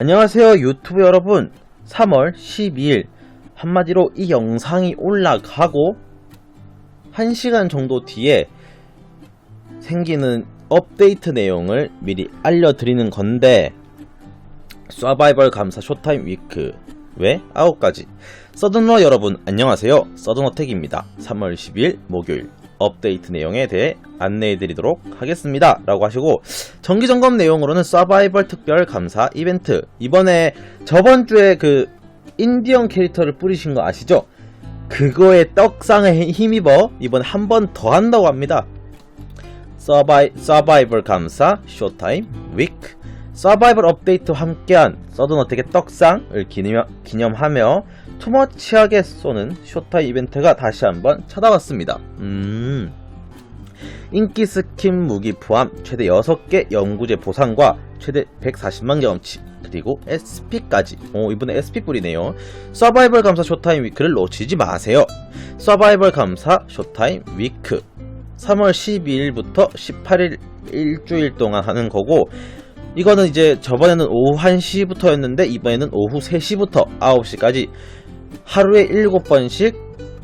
안녕하세요 유튜브 여러분. 3월 12일 한마디로 이 영상이 올라가고 1시간 정도 뒤에 생기는 업데이트 내용을 미리 알려드리는 건데 서바이벌 감사 쇼타임 위크 왜 9가지. 서든러 여러분 안녕하세요. 서든어택입니다. 3월 12일 목요일 업데이트 내용에 대해 안내해 드리도록 하겠습니다. 라고 하시고 정기점검 내용으로는 서바이벌 특별 감사 이벤트. 이번에 저번주에 그 인디언 캐릭터를 뿌리신 거 아시죠? 그거에 떡상에 힘입어 이번에 한번 더 한다고 합니다. 서바이, 서바이벌 감사 쇼타임 위크 서바이벌 업데이트와 함께한 서든어택의 떡상을 기념, 기념하며 투머치하게 쏘는 쇼타임 이벤트가 다시 한번 찾아왔습니다. 음. 인기 스킨 무기 포함 최대 6개 연구제 보상과 최대 140만 경험치 그리고 SP까지 오 이번에 SP 뿌리네요 서바이벌 감사 쇼타임 위크를 놓치지 마세요 서바이벌 감사 쇼타임 위크 3월 12일부터 18일 일주일 동안 하는 거고 이거는 이제 저번에는 오후 1시부터였는데 이번에는 오후 3시부터 9시까지 하루에 7번씩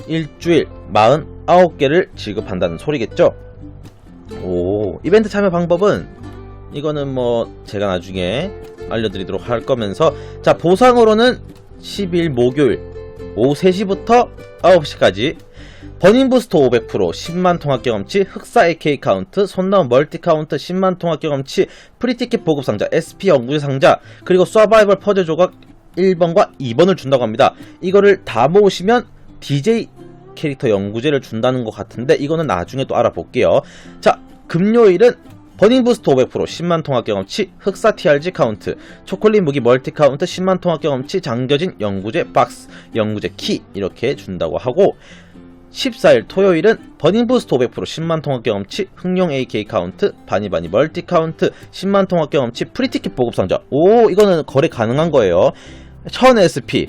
일주일 49개를 지급한다는 소리겠죠? 오, 이벤트 참여 방법은 이거는 뭐 제가 나중에 알려드리도록 할 거면서 자, 보상으로는 10일 목요일 오후 3시부터 9시까지 버닝 부스터 500% 10만 통합 경험치, 흑사 AK 카운트, 손나온 멀티 카운트 10만 통합 경험치, 프리티켓 보급 상자, SP 연구제 상자, 그리고 서바이벌 퍼즐 조각 1번과 2번을 준다고 합니다. 이거를 다 모으시면 DJ 캐릭터 연구제를 준다는 것 같은데 이거는 나중에 또 알아볼게요. 자, 금요일은 버닝 부스트 500% 10만 통합 경험치, 흑사 TRG 카운트, 초콜릿 무기 멀티 카운트 10만 통합 경험치, 잠겨진 연구제 박스, 연구제 키 이렇게 준다고 하고 14일 토요일은 버닝 부스트 500% 10만 통합 경험치, 흥룡 AK 카운트, 바니바니 멀티 카운트, 10만 통합 경험치, 프리티켓 보급 상자. 오, 이거는 거래 가능한 거예요. 1000 SP.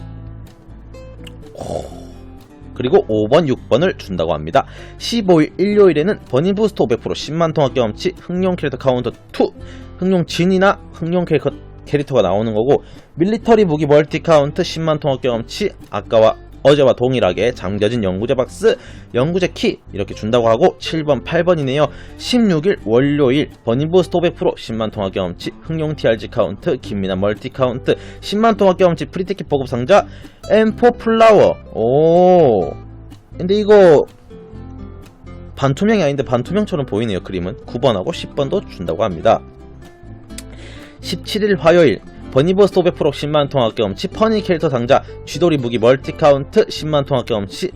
그리고 5번, 6번을 준다고 합니다. 15일 일요일에는 버닝 부스트 500% 10만 통합 경험치, 흥룡 캐릭터 카운터 2, 흥룡 진이나 흥룡 캐릭터 캐릭터가 나오는 거고 밀리터리 무기 멀티 카운트 10만 통합 경험치 아까와 어제와 동일하게 잠겨진 연구제 박스, 연구제 키 이렇게 준다고 하고 7번, 8번이네요. 16일 월요일 버닝 부스트 500% 10만 통합 경험치, 흥룡 TRG 카운트, 김미나 멀티 카운트, 10만 통합 경험치 프리티켓 보급 상자, M4 플라워. 오. 근데 이거 반투명이 아닌데 반투명처럼 보이네요. 그림은 9번하고 10번도 준다고 합니다. 17일 화요일 버니버스 500% 10만 통합 경험치 퍼니 캐릭터 상자 쥐돌이 무기 멀티 카운트 10만 통합 경험치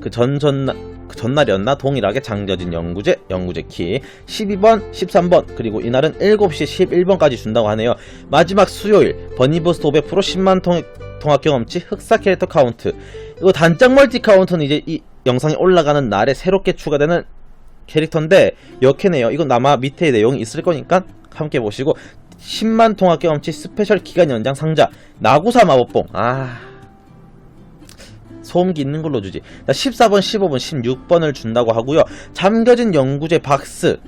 그 전전 그 전날이었나? 동일하게 장겨진 연구제 연구제 키 12번 13번 그리고 이날은 7시 11번까지 준다고 하네요. 마지막 수요일 버니버스 500% 10만 통, 통합 경험치 흑사 캐릭터 카운트. 이거 단짝 멀티 카운트는 이제 이 영상이 올라가는 날에 새롭게 추가되는 캐릭터인데 역해네요. 이건 아마 밑에 내용이 있을 거니까 함께 보시고 10만 통합 경험치 스페셜 기간 연장 상자. 나구사 마법봉. 아. 소음기 있는 걸로 주지. 자, 14번 15번 16번을 준다고 하고요. 잠겨진 연구제 박스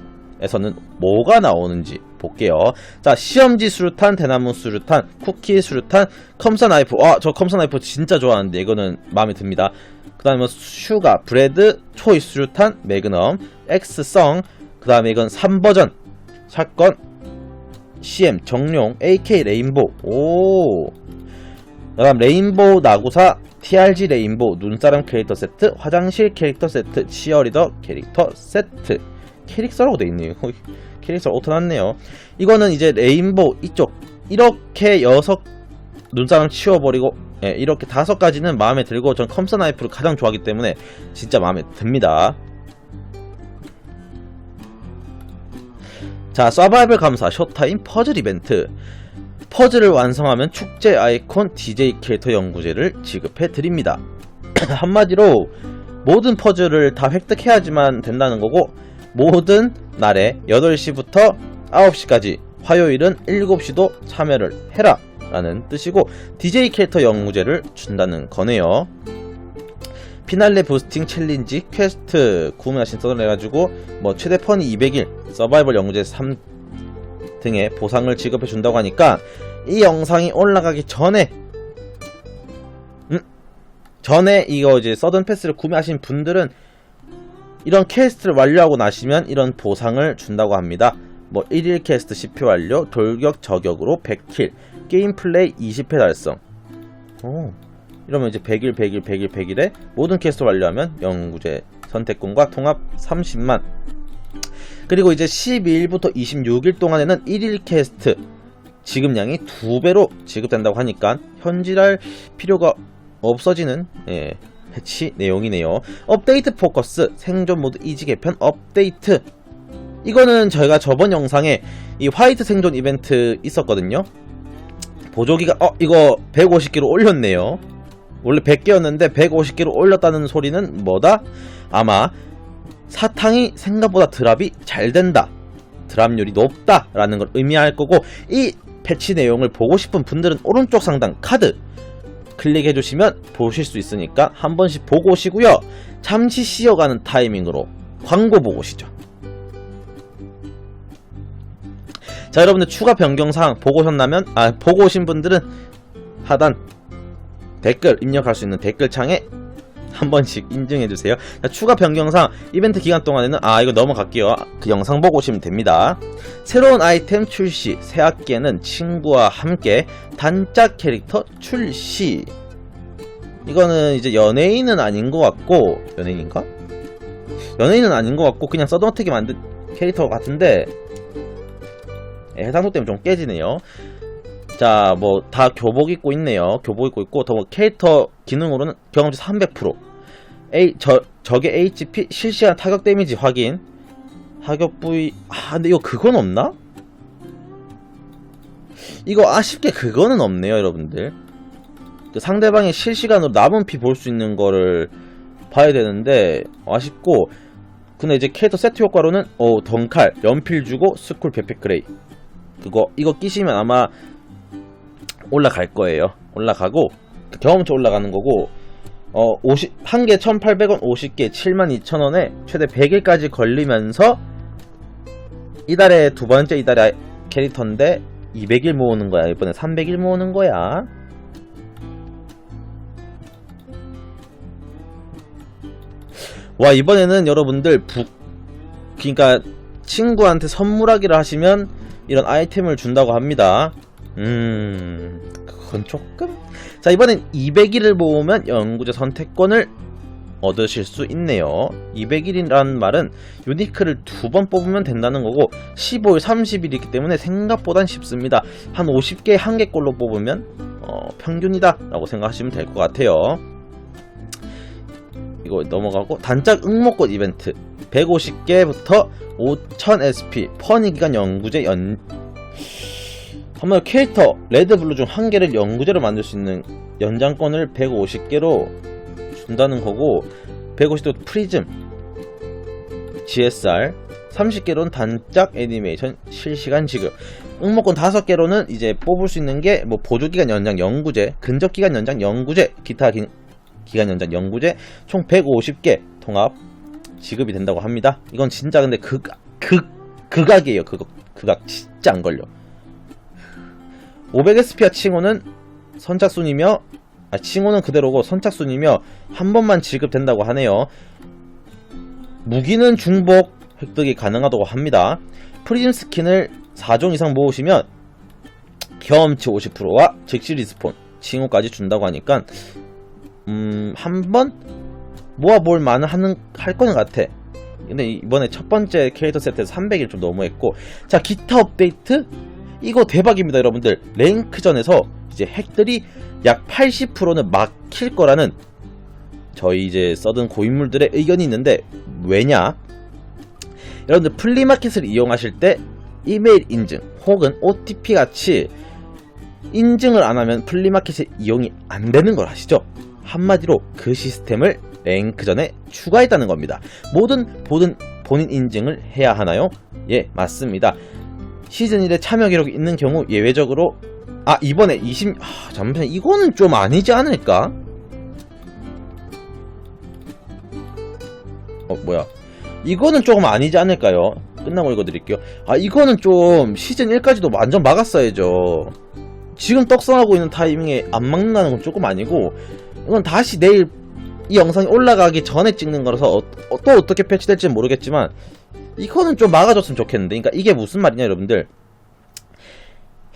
에서는 뭐가 나오는지 볼게요. 자 시험지 수류탄 대나무 수류탄 쿠키 수류탄 컴사 나이프. 와저 컴사 나이프 진짜 좋아하는데 이거는 마음에 듭니다. 그 다음에 슈가 브레드 초이 수류탄 매그넘 엑스성. 그 다음에 이건 3버전. 사건 CM 정룡 AK 레인보 오. 그다음 레인보우 나구사 TRG 레인보우 눈사람 캐릭터 세트 화장실 캐릭터 세트 치어리더 캐릭터 세트. 캐릭터라고 돼 있네요. 거기 캐릭터 오토났네요. 이거는 이제 레인보우 이쪽. 이렇게 여섯 눈사람 치워버리고 예, 이렇게 다섯 가지는 마음에 들고 전 컴사 나이프를 가장 좋아하기 때문에 진짜 마음에 듭니다 자, 서바이벌 감사 쇼타임 퍼즐 이벤트. 퍼즐을 완성하면 축제 아이콘 DJ 캐릭터 연구제를 지급해 드립니다. 한마디로 모든 퍼즐을 다 획득해야지만 된다는 거고 모든 날에 8시부터 9시까지 화요일은 7시도 참여를 해라 라는 뜻이고 DJ 캐릭터 연구제를 준다는 거네요. 피날레 부스팅 챌린지 퀘스트 구매하신 써을 해가지고 뭐 최대 펀이 200일 서바이벌 연구제 3 등의 보상을 지급해 준다고 하니까 이 영상이 올라가기 전에 음, 전에 이거 이제 서든 패스를 구매하신 분들은 이런 퀘스트를 완료하고 나시면 이런 보상을 준다고 합니다. 뭐 1일 퀘스트 10회 완료, 돌격 저격으로 100킬, 게임 플레이 20회 달성. 오, 이러면 이제 100일, 100일, 100일, 100일에 모든 퀘스트 완료하면 영구제 선택권과 통합 30만. 그리고 이제 12일부터 26일 동안에는 1일 퀘스트 지급량이 두 배로 지급된다고 하니까 현질할 필요가 없어지는 예, 패치 내용이네요. 업데이트 포커스 생존 모드 이지 개편 업데이트. 이거는 저희가 저번 영상에 이 화이트 생존 이벤트 있었거든요. 보조기가 어 이거 150개로 올렸네요. 원래 100개였는데 150개로 올렸다는 소리는 뭐다? 아마 사탕이 생각보다 드랍이 잘 된다. 드랍률이 높다 라는 걸 의미할 거고 이 패치 내용을 보고 싶은 분들은 오른쪽 상단 카드 클릭해 주시면 보실 수 있으니까 한 번씩 보고 오시고요. 잠시 쉬어가는 타이밍으로 광고 보고 오시죠. 자, 여러분들 추가 변경 사항 보고 오셨나면 아, 보고 오신 분들은 하단 댓글 입력할 수 있는 댓글창에 한 번씩 인증해 주세요. 자, 추가 변경상 이벤트 기간 동안에는 아 이거 넘어갈게요. 그 영상 보고 오시면 됩니다. 새로운 아이템 출시, 새 학기에는 친구와 함께 단짝 캐릭터 출시. 이거는 이제 연예인은 아닌 것 같고 연예인인가? 연예인은 아닌 것 같고 그냥 서든어택이 만든 캐릭터 같은데 예, 해상도 때문에 좀 깨지네요. 자, 뭐, 다 교복 입고 있네요. 교복 입고 있고, 더 뭐 캐릭터 기능으로는 경험치 300%. A, 저, 적의 HP 실시간 타격 데미지 확인. 타격 부위, 아, 근데 이거 그건 없나? 이거 아쉽게 그거는 없네요, 여러분들. 그 상대방이 실시간으로 남은 피 볼 수 있는 거를 봐야 되는데, 아쉽고, 근데 이제 캐릭터 세트 효과로는, 어, 덩칼, 연필 주고, 스쿨 베펙 그레이. 그거, 이거 끼시면 아마 올라갈 거예요. 올라가고 경험치 올라가는 거고 어 50, 한 개 1,800원, 50개 72,000원에 최대 100일까지 걸리면서 이달에 두 번째 이달에 캐릭터인데 200일 모으는 거야. 이번에 300일 모으는 거야. 와 이번에는 여러분들 북 그러니까 친구한테 선물하기를 하시면 이런 아이템을 준다고 합니다. 음, 그건 조금. 자, 이번엔 200일을 모으면 연구자 선택권을 얻으실 수 있네요. 200일이라는 말은 유니크를 두 번 뽑으면 된다는 거고 15일, 30일이기 때문에 생각보단 쉽습니다. 한 50개 한 개꼴로 뽑으면 어, 평균이다 라고 생각하시면 될 것 같아요. 이거 넘어가고 단짝 응모꽃 이벤트 150개부터 5000 SP 퍼니 기간 연구제 연 한번 캐릭터 레드블루 중 한 개를 연구제로 만들 수 있는 연장권을 150개로 준다는 거고 150도 프리즘 GSR 30개로는 단짝 애니메이션 실시간 지급. 응모권 5개로는 이제 뽑을 수 있는 게 뭐 보조기간 연장 연구제 근접기간 연장 연구제 기타 기, 기간 연장 연구제 총 150개 통합 지급이 된다고 합니다. 이건 진짜 근데 극, 극, 극악이에요. 극, 극악 진짜 안 걸려 500SP와 칭호는 선착순이며 아, 칭호는 그대로고 선착순이며 한 번만 지급된다고 하네요. 무기는 중복 획득이 가능하다고 합니다. 프리즘 스킨을 4종 이상 모으시면 경험치 50%와 즉시 리스폰 칭호까지 준다고 하니까 음, 한 번 모아볼 만은 하는 할 거는 같아. 근데 이번에 첫 번째 캐릭터 세트에서 300일 좀 너무했고 자 기타 업데이트 이거 대박입니다, 여러분들. 랭크전에서 이제 핵들이 약 80%는 막힐 거라는 저희 이제 써든 고인물들의 의견이 있는데 왜냐? 여러분들 플리마켓을 이용하실 때 이메일 인증 혹은 OTP 같이 인증을 안 하면 플리마켓에 이용이 안 되는 걸 아시죠? 한마디로 그 시스템을 랭크전에 추가했다는 겁니다. 모든 모든 본인 인증을 해야 하나요? 예, 맞습니다. 시즌 1에 참여 기록이 있는 경우 예외적으로 아 이번에 20 아, 잠시만 이거는 좀 아니지 않을까? 어 뭐야 이거는 조금 아니지 않을까요? 끝나고 읽어드릴게요. 아 이거는 좀 시즌 1까지도 완전 막았어야죠. 지금 떡상하고 있는 타이밍에 안 막는다는 건 조금 아니고 이건 다시 내일 이 영상이 올라가기 전에 찍는 거라서 어, 어, 또 어떻게 패치될지 는 모르겠지만 이거는 좀 막아줬으면 좋겠는데. 그러니까 이게 무슨 말이냐 여러분들.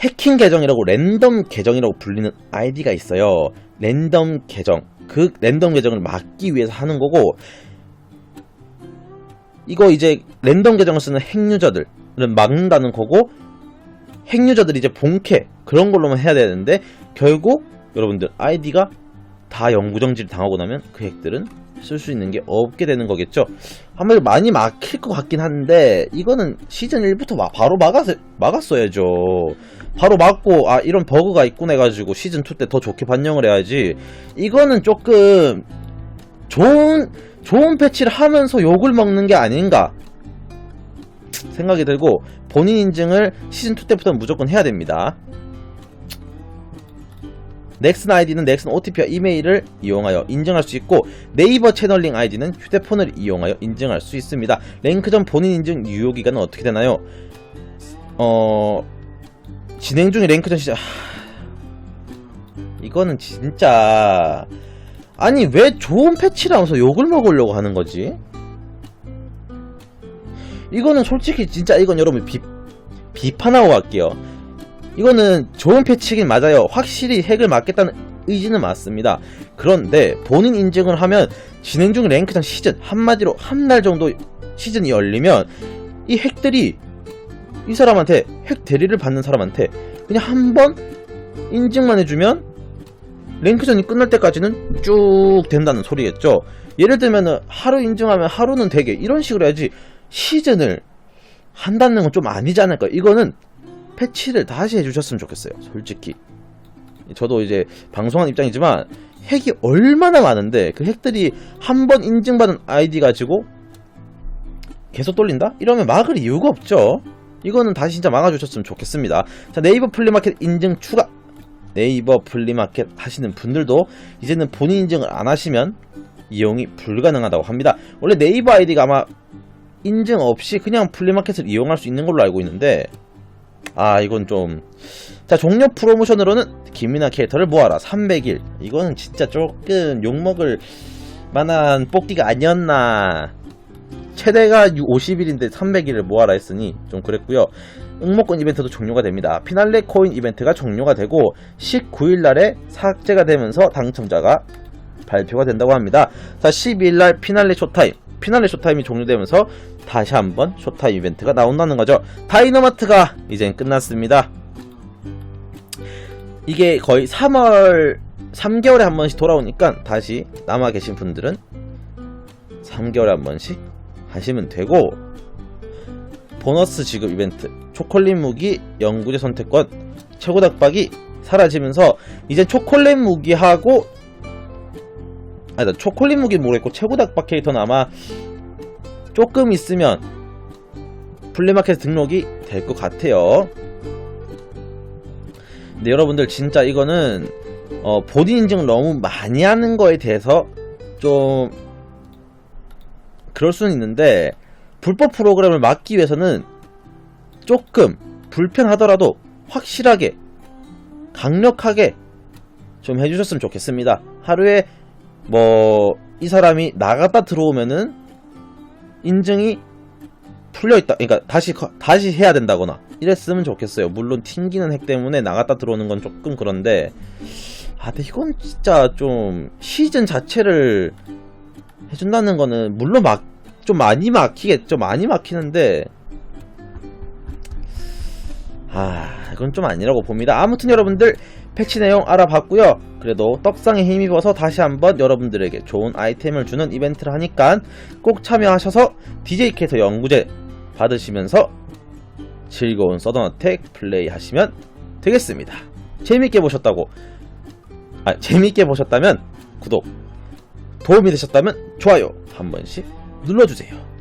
해킹 계정이라고 랜덤 계정이라고 불리는 아이디가 있어요. 랜덤 계정. 그 랜덤 계정을 막기 위해서 하는 거고 이거 이제 랜덤 계정을 쓰는 핵유저들은 막는다는 거고 핵유저들이 이제 본캐 그런 걸로만 해야 되는데 결국 여러분들 아이디가 다 영구정지를 당하고 나면 그 핵들은 쓸 수 있는 게 없게 되는 거겠죠. 한마디로 많이 막힐 것 같긴 한데 이거는 시즌 1부터 막 바로 막았, 막았어야죠. 바로 막고 아 이런 버그가 있군 해가지고 시즌 2 때 더 좋게 반영을 해야지. 이거는 조금 좋은 좋은 패치를 하면서 욕을 먹는 게 아닌가 생각이 들고 본인 인증을 시즌 2 때부터 무조건 해야 됩니다. 넥슨 아이디는 넥슨 OTP와 이메일을 이용하여 인증할 수 있고 네이버 채널링 아이디는 휴대폰을 이용하여 인증할 수 있습니다. 랭크전 본인 인증 유효 기간은 어떻게 되나요? 어 진행 중에 랭크전 시작. 하... 이거는 진짜 아니 왜 좋은 패치를 하면서 욕을 먹으려고 하는 거지? 이거는 솔직히 진짜 이건 여러분 비, 비판하고 갈게요. 이거는 좋은 패치긴 맞아요. 확실히 핵을 막겠다는 의지는 맞습니다. 그런데 본인 인증을 하면 진행 중 랭크전 시즌 한마디로 한달 정도 시즌이 열리면 이 핵들이 이 사람한테 핵 대리를 받는 사람한테 그냥 한 번 인증만 해주면 랭크전이 끝날 때까지는 쭉 된다는 소리겠죠. 예를 들면 하루 인증하면 하루는 되게 이런 식으로 해야지 시즌을 한다는 건 좀 아니지 않을까. 이거는 패치를 다시 해주셨으면 좋겠어요. 솔직히. 저도 이제 방송한 입장이지만 핵이 얼마나 많은데 그 핵들이 한 번 인증받은 아이디 가지고 계속 돌린다? 이러면 막을 이유가 없죠. 이거는 다시 진짜 막아주셨으면 좋겠습니다. 자 네이버 플리마켓 인증 추가. 네이버 플리마켓 하시는 분들도 이제는 본인 인증을 안 하시면 이용이 불가능하다고 합니다. 원래 네이버 아이디가 아마 인증 없이 그냥 플리마켓을 이용할 수 있는 걸로 알고 있는데 아 이건 좀. 자 종료 프로모션으로는 김이나 캐릭터를 모아라. 300일. 이거는 진짜 조금 욕먹을 만한 뽑기가 아니었나. 최대가 50일인데 300일을 모아라 했으니 좀 그랬고요. 응모권 이벤트도 종료가 됩니다. 피날레 코인 이벤트가 종료가 되고 19일날에 삭제가 되면서 당첨자가 발표가 된다고 합니다. 자 12일날 피날레 쇼타임 피날레 쇼타임이 종료되면서 다시 한번 쇼타임 이벤트가 나온다는 거죠. 다이너마트가 이젠 끝났습니다. 이게 거의 3월 3개월에 한 번씩 돌아오니까 다시 남아 계신 분들은 3개월에 한 번씩 하시면 되고 보너스 지급 이벤트 초콜릿 무기 영구제 선택권 최고 닭박이 사라지면서 이제 초콜릿 무기하고 아니다 초콜릿 무기 모르겠고 최고 닭박 캐릭터는 아마 조금 있으면 플리마켓 등록이 될 것 같아요. 근데 여러분들 진짜 이거는 어, 본인 인증을 너무 많이 하는 거에 대해서 좀 그럴 수는 있는데 불법 프로그램을 막기 위해서는 조금 불편하더라도 확실하게 강력하게 좀 해주셨으면 좋겠습니다. 하루에 뭐 이 사람이 나갔다 들어오면은 인증이 풀려 있다. 그러니까 다시 커- 다시 해야 된다거나 이랬으면 좋겠어요. 물론 튕기는 핵 때문에 나갔다 들어오는 건 조금 그런데 아, 근데 이건 진짜 좀 시즌 자체를 해준다는 거는 물론 막 좀 많이 막히겠죠. 많이 막히는데 아, 이건 좀 아니라고 봅니다. 아무튼 여러분들 패치 내용 알아봤고요. 그래도 떡상에 힘입어서 다시 한번 여러분들에게 좋은 아이템을 주는 이벤트를 하니까 꼭 참여하셔서 DJ 캐터 연구제 받으시면서 즐거운 서든어택 플레이 하시면 되겠습니다. 재밌게 보셨다고 아 재밌게 보셨다면 구독 도움이 되셨다면 좋아요 한 번씩 눌러주세요.